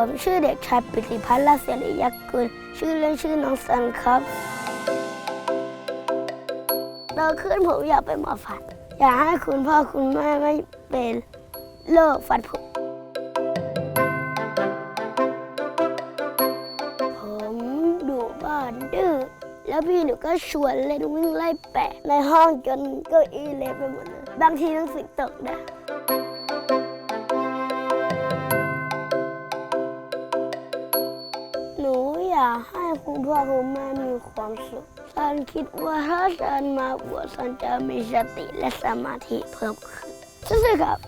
ผมชื่อเด็กชายปิติพัฒน์ลาเสรียักษ์กุลชื่อเล่นชื่อน้องสันครับโตขึ้นผมอยากเป็นหมอฟัน อยากให้คุณพ่อคุณแม่ไม่เป็นโรคฟันผุผมดูบ้านดื้อแล้วพี่หนูก็ชวนเล่นวิ่งไล่แปะในห้องจนเก้าอี้เละไปหมดเลยบางทีหนังสือตกนะ อยากให้คุณพ่อคุณแม่มีความสุขฉันคิดว่าถ้าฉันมาบวชฉันจะมีสติและสมาธิเพิ่มขึ้นใช่ครับ